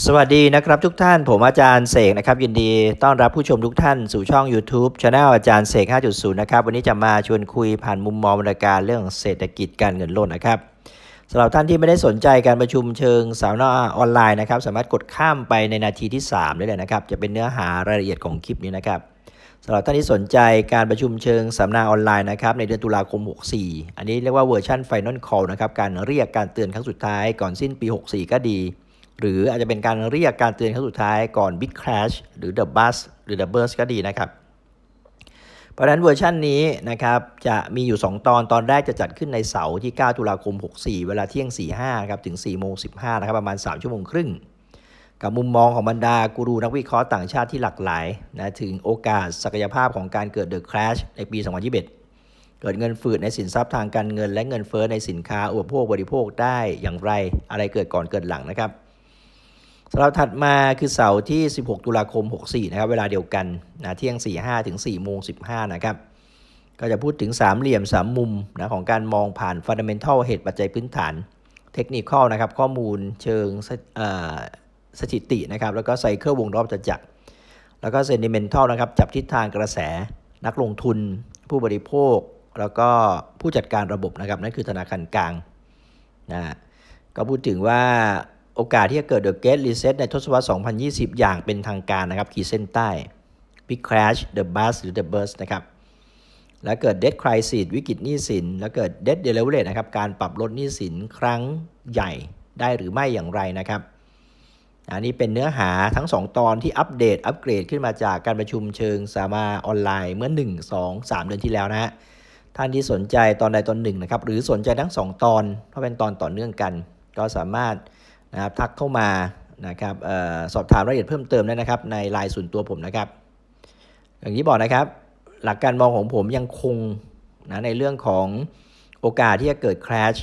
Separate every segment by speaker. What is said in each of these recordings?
Speaker 1: สวัสดีนะครับทุกท่านผมอาจารย์เสกนะครับยินดีต้อนรับผู้ชมทุกท่านสู่ช่อง YouTube c h anel อาจารย์เสก 5.0 นะครับวันนี้จะมาชวนคุยผ่านมุมมองบรรยากาศเรื่องเศรษฐกิจการเงินโลกนะครับสำหรับท่านที่ไม่ได้สนใจการประชุมเชิงสาวนาออนไลน์นะครับสามารถกดข้ามไปในนาทีที่ 3 ได้เลยนะครับจะเป็นเนื้อหารายละเอียดของคลิปนี้นะครับสำหรับท่านที่สนใจการประชุมเชิงสัมมนาออนไลน์นะครับในเดือนตุลาคม 64 อันนี้เรียกว่าเวอร์ชัน Final Call นะครับการเรียกการเตือนครั้งสุดท้ายก่อนสิ้นปี 64 ก็ดี หรืออาจจะเป็นการเรียกการเตือนครั้งสุดท้ายก่อน Big Crash หรือ The Bus หรือ The Burst ก็ดีนะครับ เพราะฉะนั้นเวอร์ชันนี้นะครับจะมีอยู่ 2 ตอนตอนแรกจะจัดขึ้นในเสาร์ที่ 9 ตุลาคม 64 เวลาเที่ยง 45ครับถึง 4 โมง 15 นะครับประมาณ 3 ชั่วโมงครึ่ง กับมุมมองของบรรดากูรูนักวิเคราะห์ต่างชาติที่หลากหลายนะถึงโอกาสศักยภาพของการเกิด The Crash ในปี 2021เกิดเงินฝืดในสินทรัพย์ทางการเงิน และเงินเฟ้อในสินค้าอุปโภคบริโภคได้อย่างไร อะไรเกิดก่อนเกิดหลังนะครับ สำหรับถัดมาคือเสาร์ที่ 16 ตุลาคม 64 นะครับ เวลาเดียวกันนะเที่ยง 45 ถึง4โมง15 นะครับ ก็จะพูดถึงสามเหลี่ยมสามมุมนะของการมองผ่านฟันเดเมนทัลเหตุปัจจัยพื้นฐาน เทคนิคอนะครับ ข้อมูลเชิงสสถิตินะครับ แล้วก็ไซเคิลวงรอบจักร แล้วก็เซนิเมนทัลนะครับ จับทิศทางกระแส นักลงทุน ผู้บริโภค แล้วก็ผู้จัดการระบบนะครับ นั่นคือธนาคารกลางนะก็พูดถึงว่า โอกาสที่จะเกิด The Great Reset ในทศวรรษ 2020 อย่างเป็นทางการนะครับ ขีดเส้นใต้ Big Crash The Bust หรือ The Burst นะครับ แล้วเกิด Debt Crisis วิกฤตหนี้สิน แล้วเกิด Debt Deleverage นะครับ การปรับลดหนี้สินครั้งใหญ่ได้หรือไม่อย่างไรนะครับ อันนี้เป็นเนื้อหาทั้ง 2 ตอนที่อัปเดตอัปเกรดขึ้นมาจากการประชุมเชิงสามาออนไลน์เมื่อ 1 2 3 เดือนที่แล้วนะฮะ ท่านที่สนใจตอนใดตอนหนึ่งนะครับ หรือสนใจทั้ง 2 ตอนเพราะเป็นตอนต่อเนื่องกัน ก็สามารถ นะครับทักเข้ามานะครับออสอบถามรายละเอียดเพิ่มเติมได้นะครับ ในไลน์ส่วนตัวผมนะครับ อย่างที่บอกนะครับ หลักการมองของผมยังคงนะในเรื่องของโอกาสที่จะเกิด crash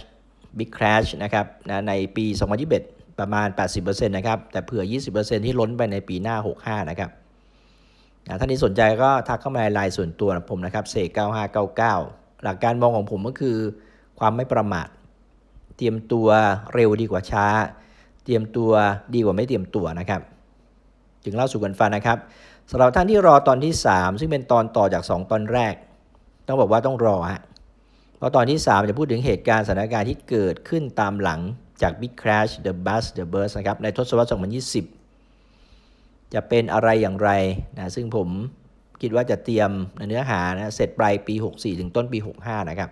Speaker 1: big crash นะครับนะในปี 2021 ประมาณ 80%นะครับ แต่เผื่อ 20%ที่ล้นไปในปีหน้า 65 นะครับนะท่านที่สนใจก็ทักเข้ามาในไลน์ส่วนตัวผมนะครับเสก9599 หลักการมองของผมก็คือความไม่ประมาท เตรียมตัวเร็วดีกว่าช้า รียมตัวดีกว่าไม่เตรียมตัวนะครับจึงเล่าสู่กันฟังนะครับสำหรับท่านที่รอตอนที่ 3 ซึ่งเป็นตอนต่อจาก 2 ตอนแรก ต้องบอกว่าต้องรอฮะเพราะตอนที่ 3 จะพูดถึงเหตุการณ์สถานการณ์ที่เกิดขึ้นตามหลังจาก Big Crash The Bust The Burst นะครับในทศวรรษ 2020 จะเป็นอะไรอย่างไรนะซึ่งผมคิดว่าจะเตรียมเนื้อหานะเสร็จปลายปี 64 ถึงต้นปี 65 นะครับ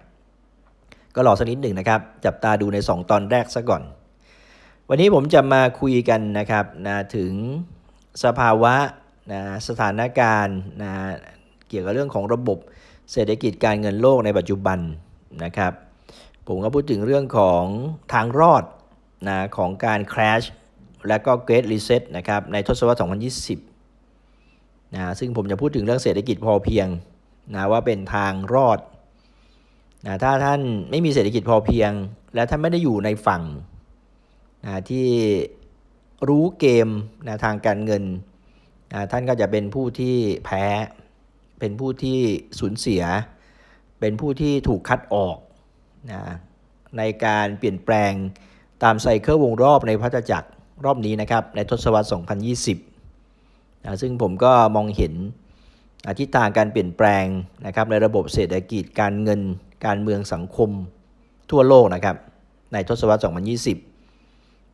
Speaker 1: ก็รอสักนิดหนึ่งนะครับ จับตาดูใน 2 ตอนแรกซะก่อน วันนี้ผมจะมาคุยกันนะครับนะถึงสภาวะนะสถานการณ์นะเกี่ยวกับเรื่องของระบบเศรษฐกิจการเงินโลกในปัจจุบันนะครับ ผมก็พูดถึงเรื่องของทางรอดนะของการ crash และก็ Great Reset นะครับในทศวรรษ 2020นะซึ่งผมจะพูดถึงเรื่องเศรษฐกิจพอเพียงนะว่าเป็นทางรอดนะถ้าท่านไม่มีเศรษฐกิจพอเพียง และท่านไม่ได้อยู่ในฝั่ง นะที่รู้เกมนะทางการเงินนะท่านก็จะเป็นผู้ที่แพ้ เป็นผู้ที่สูญเสีย เป็นผู้ที่ถูกคัดออกนะในการเปลี่ยนแปลงตามไซเคิลวงรอบในพัฒจักรรอบนี้นะครับ ในทศวรรษ 2020นะซึ่งผมก็มองเห็นอาทิศทางการเปลี่ยนแปลงนะครับในระบบเศรษฐกิจการเงินการเมืองสังคมทั่วโลกนะครับในทศวรรษ 2020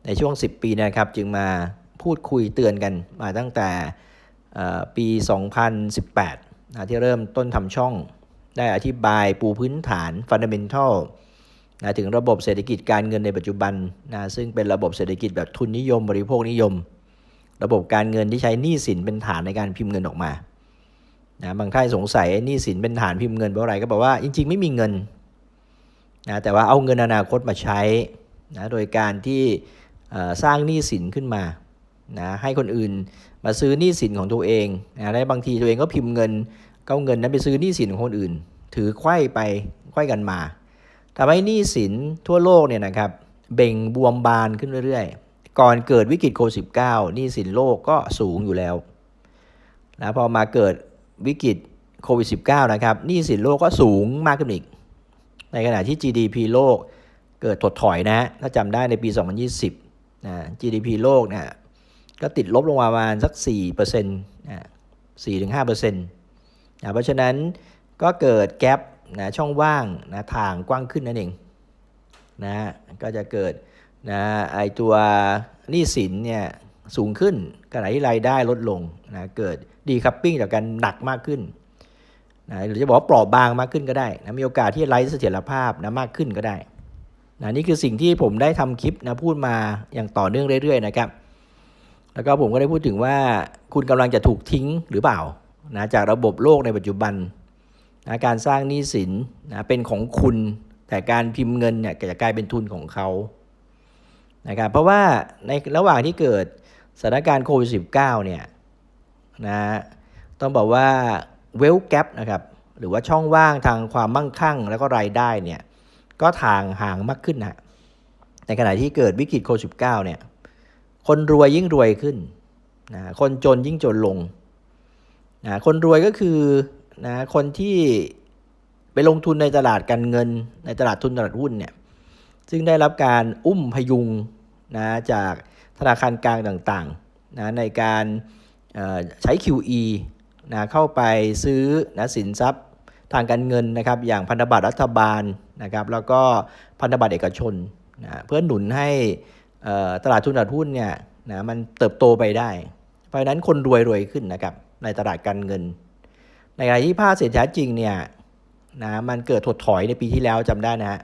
Speaker 1: ในช่วง 10 ปีนะครับ จึงมาพูดคุยเตือนกันมาตั้งแต่เอ่อปี 2018นะที่เริ่มต้นทำช่อง ได้อธิบายปูพื้นฐาน Fundamental นะถึงระบบเศรษฐกิจการเงินในปัจจุบันนะซึ่งเป็นระบบเศรษฐกิจแบบทุนนิยม บริโภคนิยม ระบบการเงินที่ใช้หนี้สินเป็นฐานในการพิมพ์เงินออกมานะบางท่านสงสัยหนี้สินเป็นฐานพิมพ์เงินเพราะอะไรก็บอกว่าจริง ๆ ไม่มีเงินนะแต่ว่าเอาเงินอนาคตมาใช้นะโดยการที่ สร้างหนี้สินขึ้นมานะให้คนอื่นมาซื้อหนี้สินของตัวเองนะและบางทีตัวเองก็พิมพ์เงินก็เอาเงินนั้นไปซื้อหนี้สินของคนอื่น ถือไขว้ไปไขว้กันมาทำให้หนี้สินทั่วโลกเนี่ยนะครับเบ่งบวมบานขึ้นเรื่อยๆ ก่อนเกิดวิกฤตโควิด -19 หนี้สินโลกก็สูงอยู่แล้วนะพอมาเกิดวิกฤตโควิด -19 นะครับหนี้สินโลกก็สูงมากขึ้นอีก ในขณะที่ GDP โลกเกิดถดถอยนะฮะถ้าจำได้ในปี 2020 นะ GDP โลกเนี่ยก็ติดลบลงมาประมาณสัก4%เปอร์เซ็นต์4ถึง5เปอร์เซ็นต์นะเพราะฉะนั้นก็เกิดแกลบนะช่องว่างนะทางกว้างขึ้นนั่นเองนะก็จะเกิดนะไอตัวหนี้สินเนี่ยสูงขึ้นขณะที่รายได้ลดลงนะเกิดดีคัพปิ้งจากกันหนักมากขึ้นนะหรือจะบอกว่าเปราะบางมากขึ้นก็ได้นะมีโอกาสที่ไร้เสถียรภาพนะมากขึ้นก็ได้ นะนี่คือสิ่งที่ผมได้ทำคลิปนะพูดมาอย่างต่อเนื่องเรื่อยๆนะครับ แล้วก็ผมก็ได้พูดถึงว่าคุณกำลังจะถูกทิ้งหรือเปล่านะจากระบบโลกในปัจจุบันนะการสร้างหนี้สินนะเป็นของคุณ แต่การพิมพ์เงินเนี่ยจะกลายเป็นทุนของเขานะครับเพราะว่าในระหว่างที่เกิดสถานการณ์โควิด -19 เนี่ยนะต้องบอกว่าเวลแก p นะครับหรือว่าช่องว่างทางความมั่งคั่งแล้วก็รายได้เนี่ย ก็ทางห่างมากขึ้นนะในขณะที่เกิดวิกฤตโควิด -19 เนี่ย คนรวยยิ่งรวยขึ้นนะคนจนยิ่งจนลงนะคนรวยก็คือนะคนที่ไปลงทุนในตลาดการเงิน ในตลาดทุนตลาดหุ้นเนี่ย ซึ่งได้รับการอุ้มพยุงนะจากธนาคารกลางต่างๆนะในการใช้ QE นะเข้าไปซื้อนะสินทรัพย์ทางการเงินนะครับ อย่างพันธบัตรรัฐบาล นะครับแล้วก็พันธบัตรเอกชนนะเพื่อหนุนให้ตลาดทุนตลาดหุ้นเนี่ยนะมันเติบโตไปได้ เพราะฉะนั้นคนรวยรวยขึ้นนะครับในตลาดการเงิน ในขณะที่ภาคเศรษฐกิจจริงเนี่ยนะมันเกิดถดถอยในปีที่แล้วจำได้นะฮะ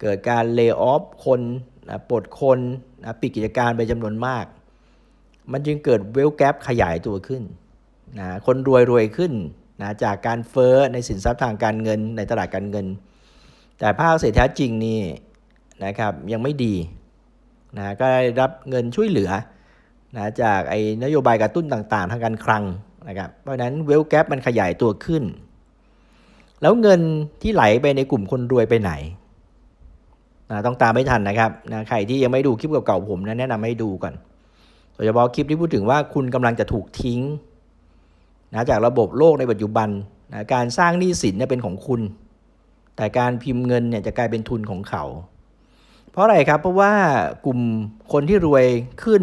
Speaker 1: เกิดการเลิกออฟคนนะปลดคนนะปิดกิจการไปจำนวนมาก มันจึงเกิดเวลแกปขยายตัวขึ้นนะคนรวยรวยขึ้นนะจากการเฟ้อในสินทรัพย์ทางการเงินในตลาดการเงิน แต่ภาคเศรษฐกิจริงนี่นะครับยังไม่ดีนะก็ได้รับเงินช่วยเหลือนะจากไอ้นโยบายกระตุ้นต่างๆ ทางการคลังนะครับเพราะฉะนั้นเวลแกปมันขยายตัวขึ้น แล้วเงินที่ไหลไปในกลุ่มคนรวยไปไหนนะต้องตามไม่ทันนะครับนะใครที่ยังไม่ดูคลิปเก่าๆผมนะแนะนำให้ดูก่อนโดยเฉพาะคลิปที่พูดถึงว่าคุณกำลังจะถูกทิ้งนะจากระบบโลกในปัจจุบันนะการสร้างหนี้สินเนี่ยเป็นของคุณ แต่การพิมพ์เงินเนี่ยจะกลายเป็นทุนของเขา เพราะอะไรครับ เพราะว่ากลุ่มคนที่รวยขึ้น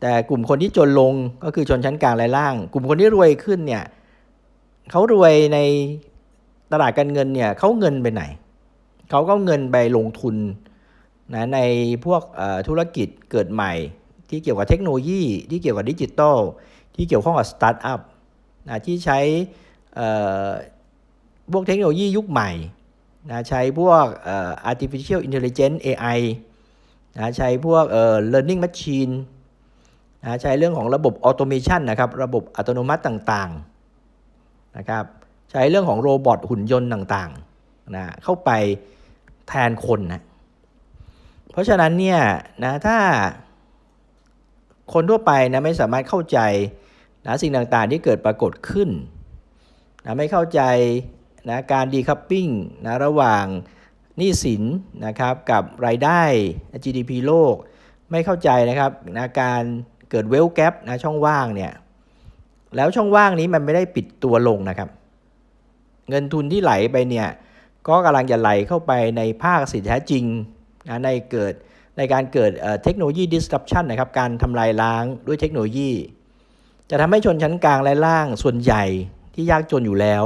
Speaker 1: แต่กลุ่มคนที่จนลงก็คือชนชั้นกลางและล่าง กลุ่มคนที่รวยขึ้นเนี่ยเขารวยในตลาดการเงินเนี่ยเขาเงินไปไหน เขาก็เงินไปลงทุนนะในพวกธุรกิจเกิดใหม่ ที่เกี่ยวกับเทคโนโลยี ที่เกี่ยวกับดิจิตอลที่เกี่ยวข้องกับสตาร์ทอัพนะที่ใช้ พวกเทคโนโลยียุคใหม่นะใช้พวก artificial intelligence AI นะใช้พวก learning machine นะใช้เรื่องของระบบ automation นะครับ ระบบอัตโนมัติต่างๆนะครับ ใช้เรื่องของโรบอทหุ่นยนต์ต่างๆนะเข้าไปแทนคนนะ เพราะฉะนั้นเนี่ยนะถ้าคนทั่วไปนะไม่สามารถเข้าใจนะสิ่งต่างๆที่เกิดปรากฏขึ้นนะไม่เข้าใจ นะการดีคัพปิ้งนะระหว่างหนี้สินนะครับกับรายได้ GDP โลก ไม่เข้าใจนะครับนะการเกิดเวลแกปนะช่องว่างเนี่ยแล้วช่องว่างนี้มันไม่ได้ปิดตัวลงนะครับ เงินทุนที่ไหลไปเนี่ยก็กำลังจะไหลเข้าไปในภาคสินแท้จริงนะในเกิดในการเกิดเทคโนโลยี disruption นะครับการทำลายล้างด้วยเทคโนโลยี จะทำให้ชนชั้นกลางและล่างส่วนใหญ่ที่ยากจนอยู่แล้ว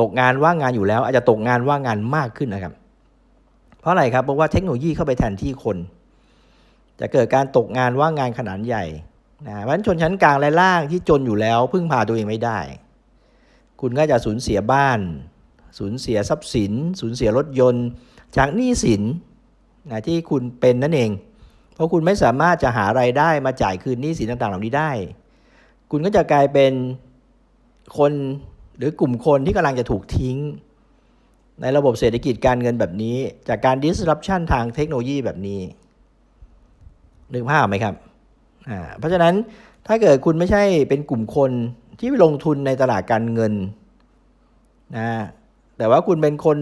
Speaker 1: ตกงานว่างงานอยู่แล้ว อาจจะตกงานว่างงานมากขึ้นนะครับ เพราะอะไรครับเพราะว่าเทคโนโลยีเข้าไปแทนที่คน จะเกิดการตกงานว่างงานขนาดใหญ่นะเพราะฉะนั้นชนชั้นกลางและล่างที่จนอยู่แล้วพึ่งพาตัวเองไม่ได้ คุณก็จะสูญเสียบ้าน สูญเสียทรัพย์สิน สูญเสียรถยนต์ จากหนี้สินนะที่คุณเป็นนั่นเอง เพราะคุณไม่สามารถจะหาไรายได้มาจ่ายคืนหนี้สินต่างๆ เหล่านี้ได้ คุณก็จะกลายเป็นคน หรือกลุ่มคนที่กำลังจะถูกทิ้ง ในระบบเศรษฐกิจการเงินแบบนี้ จากการ disruption ทางเทคโนโลยีแบบนี้นึกภาพไหมครับอ่าเพราะฉะนั้นถ้าเกิดคุณไม่ใช่เป็นกลุ่มคนที่ไปลงทุนในตลาดการเงินนะแต่ว่าคุณเป็นคน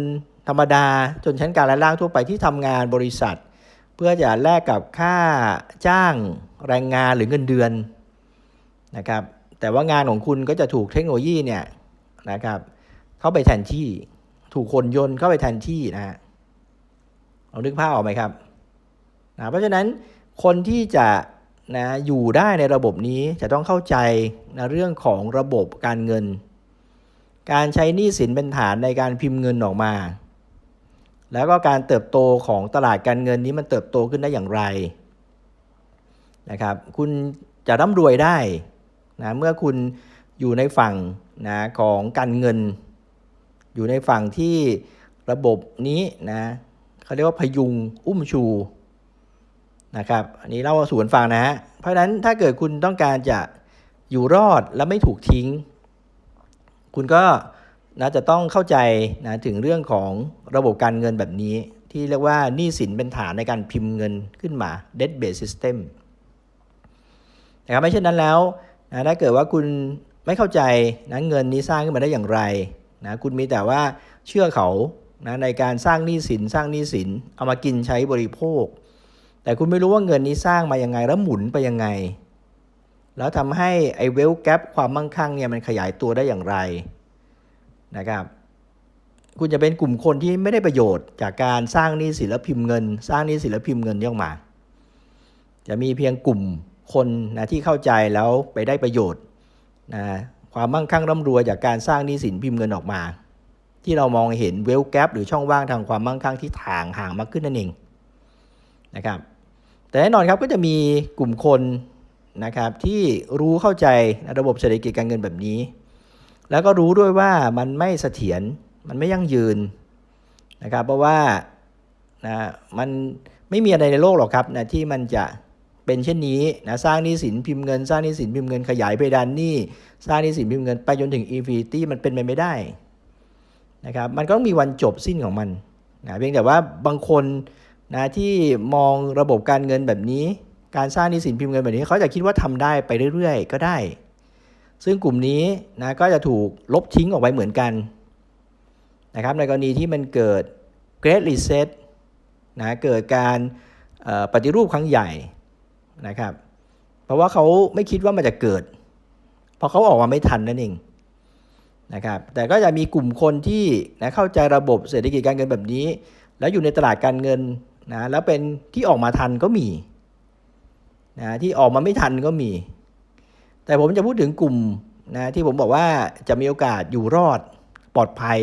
Speaker 1: ธรรมดาจนชั้นกลางและล่างทั่วไปที่ทำงานบริษัท เพื่อจะแลกกับค่าจ้างแรงงานหรือเงินเดือนนะครับแต่ว่างานของคุณก็จะถูกเทคโนโลยีเนี่ย นะครับ เข้าไปแทนที่ ถูกคนยนต์เข้าไปแทนที่นะฮะเรานึกภาพออกไหมครับนะเพราะฉะนั้นคนที่จะนะอยู่ได้ในระบบนี้จะต้องเข้าใจนะเรื่องของระบบการเงิน การใช้หนี้สินเป็นฐานในการพิมพ์เงินออกมา แล้วก็การเติบโตของตลาดการเงินนี้มันเติบโตขึ้นได้อย่างไรนะครับ คุณจะร่ำรวยได้นะเมื่อคุณอยู่ในฝั่ง นะของการเงิน อยู่ในฝั่งที่ระบบนี้นะเขาเรียกว่าพยุงอุ้มชูนะครับอันนี้เล่าสู่กันฟังนะฮะเพราะฉะนั้นถ้าเกิดคุณต้องการจะอยู่รอดและไม่ถูกทิ้ง คุณก็นะจะต้องเข้าใจนะถึงเรื่องของระบบการเงินแบบนี้ ที่เรียกว่าหนี้สินเป็นฐานในการพิมพ์เงินขึ้นมา debt based system นะครับไม่เช่นนั้นแล้วนะถ้าเกิดว่าคุณ ไม่เข้าใจนะเงินนี้สร้างขึ้นมาได้อย่างไรนะคุณมีแต่ว่าเชื่อเขานะในการสร้างหนี้สินสร้างหนี้สินเอามากินใช้บริโภค แต่คุณไม่รู้ว่าเงินนี้สร้างมายังไงแล้วหมุนไปยังไง แล้วทำให้ไอ้เวลแกปความมั่งคั่งเนี่ยมันขยายตัวได้อย่างไรนะครับ คุณจะเป็นกลุ่มคนที่ไม่ได้ประโยชน์จากการสร้างหนี้สินและพิมพ์เงิน สร้างหนี้สินและพิมพ์เงินย่อมา จะมีเพียงกลุ่มคนนะที่เข้าใจแล้วไปได้ประโยชน์ นะความมั่งคั่งร่ำรวยจากการสร้างหนี้สินพิมพ์เงินออกมา ที่เรามองเห็นเวลแกปหรือช่องว่างทางความมั่งคั่งที่ถ่างห่างมากขึ้นนั่นเองนะครับแต่แน่นอนครับก็จะมีกลุ่มคนนะครับที่รู้เข้าใจระบบเศรษฐกิจการเงินแบบนี้ แล้วก็รู้ด้วยว่ามันไม่เสถียรมันไม่ยั่งยืนนะครับเพราะว่านะมันไม่มีอะไรในโลกหรอกครับนะที่มันจะ เป็นเช่นนี้นะสร้างหนี้สินพิมพ์เงิน สร้างหนี้สินพิมพ์เงินขยายเพดานหนี้สร้างหนี้สินพิมพ์เงินไปจนถึงอินฟินิตี้มันเป็นไปไม่ได้นะครับมันก็ต้องมีวันจบสิ้นของมันนะเพียงแต่ว่าบางคนนะที่มองระบบการเงินแบบนี้ การสร้างหนี้สินพิมพ์เงินแบบนี้ เขาจะคิดว่าทำได้ไปเรื่อยๆ ก็ได้ ซึ่งกลุ่มนี้นะก็จะถูกลบทิ้งออกไปเหมือนกันนะครับในกรณีที่มันเกิด Great Reset นะเกิดการปฏิรูปครั้งใหญ่ นะครับ เพราะว่าเขาไม่คิดว่ามันจะเกิด เพราะเขาออกมาไม่ทันนั่นเองนะครับ แต่ก็จะมีกลุ่มคนที่นะเข้าใจระบบเศรษฐกิจการเงินแบบนี้ แล้วอยู่ในตลาดการเงินนะแล้วเป็นที่ออกมาทันก็มีนะที่ออกมาไม่ทันก็มี แต่ผมจะพูดถึงกลุ่มนะที่ผมบอกว่าจะมีโอกาสอยู่รอดปลอดภัย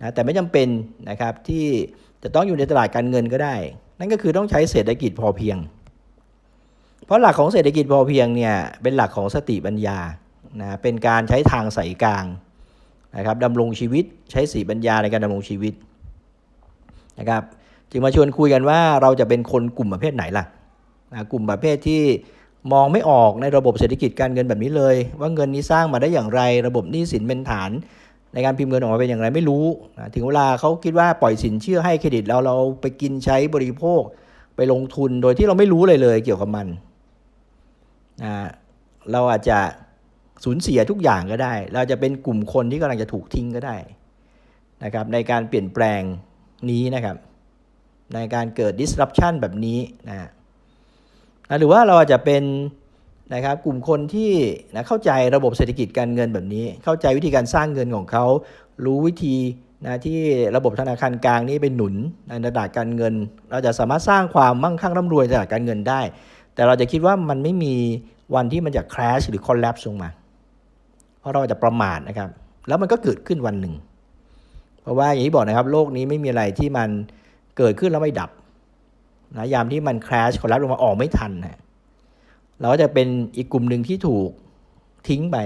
Speaker 1: นะแต่ไม่จำเป็นนะครับที่จะต้องอยู่ในตลาดการเงินก็ได้ นั่นก็คือต้องใช้เศรษฐกิจพอเพียง เพราะหลักของเศรษฐกิจพอเพียงเนี่ยเป็นหลักของสติปัญญานะเป็นการใช้ทางสายกลางนะครับดำรงชีวิตใช้สีปัญญาในการดำรงชีวิตนะครับจึงมาชวนคุยกันว่าเราจะเป็นคนกลุ่มประเภทไหนล่ะนะกลุ่มประเภทที่มองไม่ออกในระบบเศรษฐกิจการเงินแบบนี้เลย ว่าเงินนี้สร้างมาได้อย่างไร ระบบหนี้สินเป็นฐาน ในการพิมพ์เงินออกมาเป็นอย่างไรไม่รู้นะถึงเวลาเขาคิดว่าปล่อยสินเชื่อให้เครดิตแล้วเราไปกินใช้บริโภค ไปลงทุนโดยที่เราไม่รู้เลยเลยเกี่ยวกับมันนะเราอาจจะสูญเสียทุกอย่างก็ได้ เราจะเป็นกลุ่มคนที่กำลังจะถูกทิ้งก็ได้นะครับในการเปลี่ยนแปลงนี้นะครับ ในการเกิด disruption แบบนี้นะนะหรือว่าเราอาจจะเป็นนะครับกลุ่มคนที่นะเข้าใจระบบเศรษฐกิจการเงินแบบนี้ เข้าใจวิธีการสร้างเงินของเขา รู้วิธี นะที่ระบบธนาคารกลางนี้ไปหนุนในตลาดการเงิน เราจะสามารถสร้างความมั่งคั่งร่ำรวยในตลาดการเงินได้ แต่เราจะคิดว่ามันไม่มีวันที่มันจะ crash หรือ collapse ลงมา เพราะเราจะประมาทนะครับ แล้วมันก็เกิดขึ้นวันหนึ่ง เพราะว่าอย่างที่บอกนะครับ โลกนี้ไม่มีอะไรที่มันเกิดขึ้นแล้วไม่ดับนะยามที่มัน crash collapse ลงมาออกไม่ทันนะเราก็จะเป็นอีกกลุ่มหนึ่งที่ถูกทิ้งไป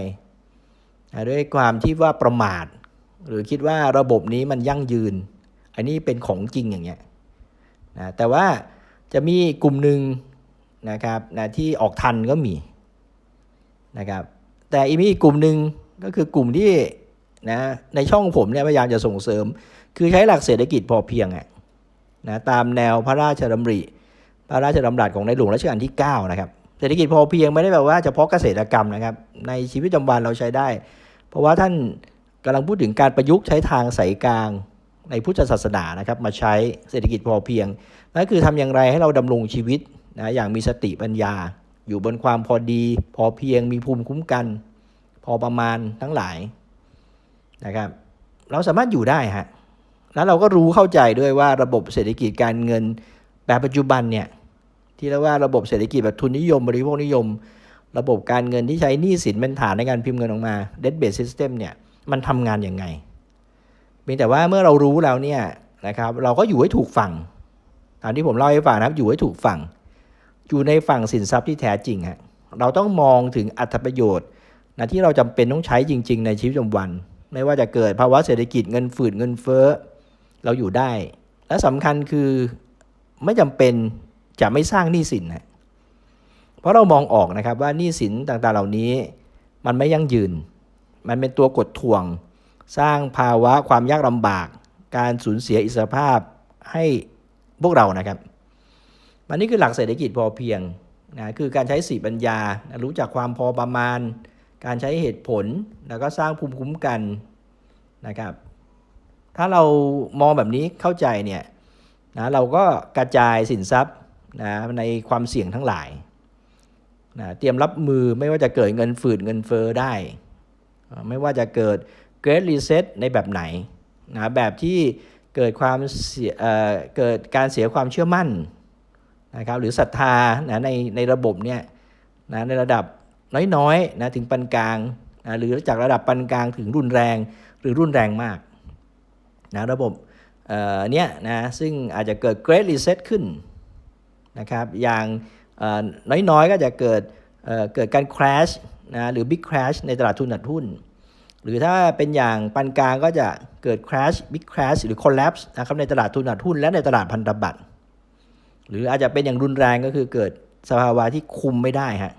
Speaker 1: นะด้วยความที่ว่าประมาท หรือคิดว่าระบบนี้มันยั่งยืน อันนี้เป็นของจริงอย่างเงี้ยนะแต่ว่าจะมีกลุ่มหนึ่งนะครับนะที่ออกทันก็มีนะครับแต่อีกมีอีกกลุ่มหนึ่งก็คือกลุ่มที่นะในช่องผมเนี่ยพยายามจะส่งเสริม คือใช้หลักเศรษฐกิจพอเพียงอะนะตามแนวพระราชดำริ พระราชดำรัสของในหลวงรัชกาลที่ 9 นะครับเศรษฐกิจพอเพียงไม่ได้แบบว่าเฉพาะเกษตรกรรมนะครับ ในชีวิตประจำวันเราใช้ได้ เพราะว่าท่าน กำลังพูดถึงการประยุกต์ใช้ทางสายกลางในพุทธศาสนานะครับมาใช้เศรษฐกิจพอเพียงนั่นคือทำอย่างไรให้เราดำรงชีวิตนะอย่างมีสติปัญญา อยู่บนความพอดีพอเพียงมีภูมิคุ้มกัน พอประมาณทั้งหลายนะครับเราสามารถอยู่ได้ฮะแล้วเราก็รู้เข้าใจด้วยว่าระบบเศรษฐกิจการเงินแบบปัจจุบันเนี่ยที่เรียกว่าระบบเศรษฐกิจแบบทุนนิยม บริโภคนิยม ระบบการเงินที่ใช้หนี้สินเป็นฐานในการพิมพ์เงินออกมา debt based system เนี่ย มันทำงานยังไงเพียงแต่ว่าเมื่อเรารู้แล้วเนี่ยนะครับเราก็อยู่ให้ถูกฝั่งตามที่ผมเล่าให้ฟังนะครับอยู่ให้ถูกฝั่ง อยู่ในฝั่งสินทรัพย์ที่แท้จริงฮะเราต้องมองถึงอัตประโยชน์นะที่เราจำเป็นต้องใช้จริง ๆ ในชีวิตประจำวัน ไม่ว่าจะเกิดภาวะเศรษฐกิจเงินฝืดเงินเฟ้อเราอยู่ได้ และสำคัญคือไม่จำเป็นจะไม่สร้างหนี้สินนะเพราะเรามองออกนะครับว่าหนี้สินต่างๆเหล่านี้ มันไม่ยั่งยืน มันเป็นตัวกดถ่วง สร้างภาวะความยากลำบาก การสูญเสียอิสรภาพให้พวกเรานะครับ มันนี่คือหลักเศรษฐกิจพอเพียงนะคือการใช้สีปัญญา รู้จักความพอประมาณ การใช้เหตุผลแล้วก็สร้างภูมิคุ้มกันนะครับ ถ้าเรามองแบบนี้เข้าใจเนี่ยนะเราก็กระจายสินทรัพย์นะในความเสี่ยงทั้งหลายนะเตรียมรับมือไม่ว่าจะเกิดเงินฝืดเงินเฟอ้อได้ ไม่ว่าจะเกิด Great Reset ในแบบไหนนะแบบที่เกิดความเสียเเกิดการเสียความเชื่อมั่นนะครับหรือศรัทธานะในในระบบเนี่ยนะในระดับน้อยๆนะถึงปานกลางนะหรือจากระดับปานกลางถึงรุนแรงหรือรุนแรงมากนะระบบเอ่อเนี้ยนะซึ่งอาจจะเกิด Great Reset ขึ้นนะครับอย่างน้อยๆก็จะเกิดเเกิดการ crash นะหรือ big crash ในตลาดทุนตลาดหุ้น หรือถ้าเป็นอย่างปานกลางก็จะเกิด crash big crash หรือ collapse นะครับในตลาดทุนตลาดหุ้น และในตลาดพันธบัตรหรืออาจจะเป็นอย่างรุนแรงก็คือเกิดสภาวะที่คุมไม่ได้ฮะ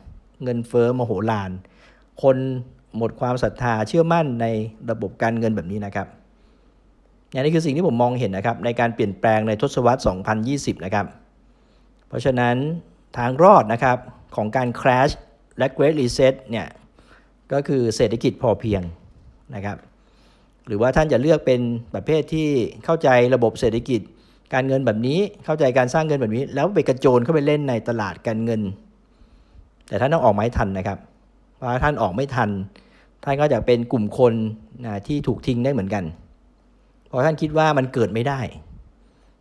Speaker 1: เงินเฟ้อมโหฬาร คนหมดความศรัทธาเชื่อมั่นในระบบการเงินแบบนี้นะครับอย่างนี้คือสิ่งที่ผมมองเห็นนะครับในการเปลี่ยนแปลงในทศวรรษ 2020 นะครับ เพราะฉะนั้นทางรอดนะครับของการ crash และ great reset เนี่ยก็คือเศรษฐกิจพอเพียงนะครับ หรือว่าท่านจะเลือกเป็นประเภทที่เข้าใจระบบเศรษฐกิจการเงินแบบนี้เข้าใจการสร้างเงินแบบนี้ แล้วไปกระโจนเข้าไปเล่นในตลาดการเงิน แต่ท่านต้องออกไม้ทันนะครับเพราะท่านออกไม่ทัน ท่านก็จะเป็นกลุ่มคนนะที่ถูกทิ้งได้เหมือนกัน เพราะท่านคิดว่ามันเกิดไม่ได้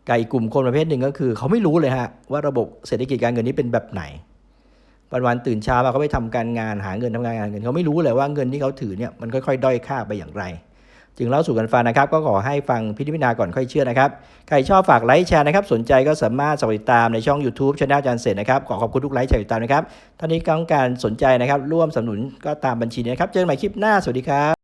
Speaker 1: กับอีกกลุ่มคนประเภทหนึ่งก็คือ เขาไม่รู้เลยฮะว่าระบบเศรษฐกิจการเงินนี้เป็นแบบไหน วันวันตื่นเช้ามาเขาไปทำการงานหาเงินทำงานหาเงินเขาไม่รู้เลยว่าเงินที่เขาถือเนี่ยมันค่อยๆ ด้อยค่าไปอย่างไร จึงเล่าสู่กันฟังนะครับ ก็ขอให้ฟังพิจารณาก่อนค่อยเชื่อนะครับ ใครชอบฝากไลค์แชร์นะครับ สนใจก็สามารถสมัครติดตามในช่อง YouTube ช anel อาจารย์เสร็จนะครับ ขอขอบคุณทุกไลค์แชร์ติดตามนะครับท่านนี้ต้องการสนใจนะครับ ร่วมสนับสนุนก็ตามบัญชีนี้นะครับ เจอกันใหม่คลิปหน้า สวัสดีครับ